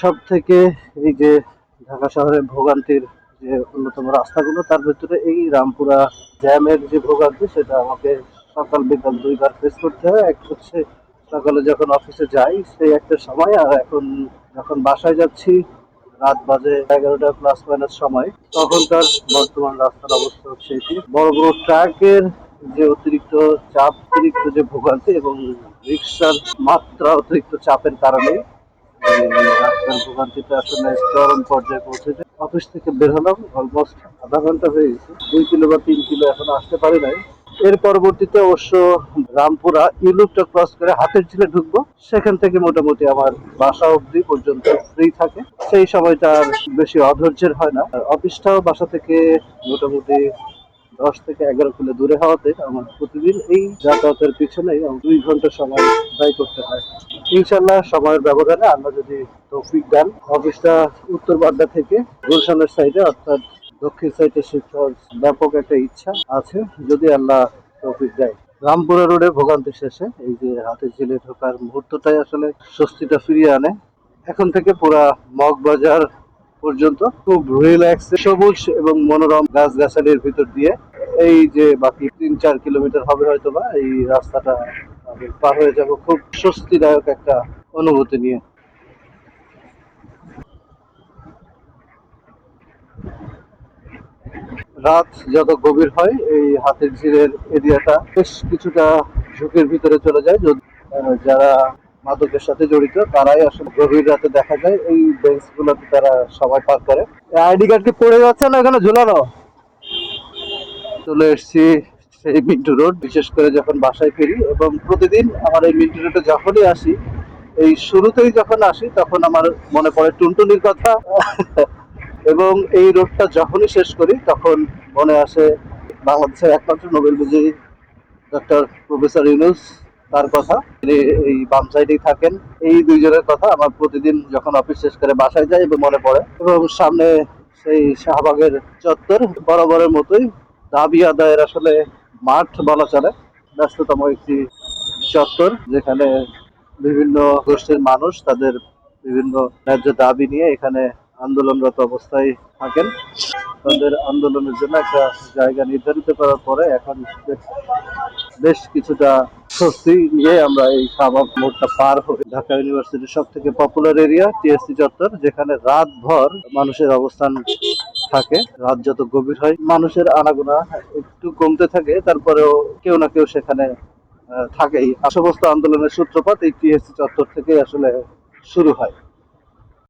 সব থেকে এই যে ঢাকা শহরের ভোগান্তির যে অন্যতম রাস্তাগুলো, তার ভিতরে এই রামপুরা জ্যামের যে ভোগান্তি, সেটা আমাকে সকাল বিকাল দুইবার ফেস করতে হয়। এক হচ্ছে সকালে যখন অফিসে যাই, সেই একটা সময়, আর এখন যখন বাসায় যাচ্ছি, রাত বাজে এগারোটা প্লাস মাইনাস সময়, তখনকার বর্তমান রাস্তার অবস্থা হচ্ছে এটি। বড় বড় ট্রাকের যে অতিরিক্ত চাপ, অতিরিক্ত যে ভোগান্তি এবং রিক্সার মাত্রা অতিরিক্ত চাপের কারণে অফিস থেকে বের হলাম অলমোস্ট আধা ঘণ্টা হয়ে গেছে। দুই কিলো বা তিন কিলো এখন আসতে পারি নাই। এর পরবর্তীতে অবশ্য রামপুরা ইউলুপটা ক্রস করে হাতের ঝিলে ঢুকবো। সেখান থেকে মোটামুটি আমার বাসা অবধি পর্যন্ত ফ্রি থাকে। সেই সময়টা আর বেশি অধৈর্যের হয় না। অফিসটাও বাসা থেকে মোটামুটি দশ থেকে এগারো কিলো দূরে হওয়াতে আমার প্রতিদিন এই যাতায়াতের পিছনেই দুই ঘণ্টা সময় ব্যয় করতে হয়। ইনশাল্লাহ সময়ের ব্যবধানে আমরা যদি তৌফিক দেন, অফিসটা উত্তর বাড্ডা থেকে গুলশানের সাইডে, অর্থাৎ দক্ষিণ সাইডে শিফট হওয়ার ব্যাপক একটা ইচ্ছা আছে, যদি আল্লাহ তৌফিক দেয়। রামপুরা রোডে ভোগান্তি শেষে, এই যে হাতে জেলে ঢোকার মুহূর্তটাই আসলে স্বস্তিটা ফিরিয়ে আনে। এখন থেকে পুরা মগবাজার পর্যন্ত খুব রিল্যাক্স সবুজ এবং মনোরম গাছগাছালির ভিতর দিয়ে। এই যে বাকি তিন চার কিলোমিটার হবে হয়তো বা এই রাস্তাটা পার হয়ে যাব। খুব স্বস্তিদায়ক একটা অনুভূতি নিয়ে। রাত যত গভীর হয়, এই হাতের ঝিলের এরিয়াটা বেশ কিছুটা ঝুঁকির ভিতরে চলে যায়। যদি যারা মাদকের সাথে জড়িত, তারাই আসলে গভীর রাতে দেখা যায় এই বেঞ্চ গুলোতে তারা সময় পার করে। আইডি কার্ড কি পড়ে যাচ্ছে না এখানে ঝুলানো? চলে এসেছি সেই মিন্টু রোড, বিশেষ করে যখন বাসায় ফিরি এবং প্রতিদিন আমার এই মিন্টু রোডে যখনই আসি, এই শুরুতেই যখন আসি তখন আমার মনে পড়ে টুনটুনির কথা। এবং এই রোডটা যখনই শেষ করি তখন মনে আসে বাংলাদেশের একমাত্র নোবেল বিজয়ী ডক্টর প্রফেসর ইউনুস। তার কথা। এই বাম সাইডেই থাকেন। এই দুইজনের কথা আমার প্রতিদিন যখন অফিস শেষ করে বাসায় যাই এবং মনে পড়ে। এবং সামনে সেই শাহবাগের চত্বর বরাবরের মতোই দাবি আদায়ের আসলে মাঠ বলা চলে। ব্যস্ততম একটি চত্বর যেখানে বিভিন্ন গোষ্ঠীর মানুষ তাদের বিভিন্ন ন্যায্য দাবি নিয়ে এখানে আন্দোলনরত অবস্থায় থাকেন। তাদের আন্দোলনের জন্য একটা জায়গা নির্ধারিত করার পরে এখন বেশ- কিছুটা স্বস্তি নিয়ে আমরা এই শাহবাগ মোড়টা পার হই। ঢাকা ইউনিভার্সিটির সব থেকে পপুলার এরিয়া টিএসসি চত্বর, যেখানে রাতভর মানুষের অবস্থান থাকে। রাত যত গভীর হয়, মানুষের আনাগোনা একটু কমতে থাকে, তারপরেও কেউ না কেউ সেখানে থাকেই। আর সমস্ত আন্দোলনের সূত্রপাত এই টিএসসি চত্বর থেকে আসলে শুরু হয়।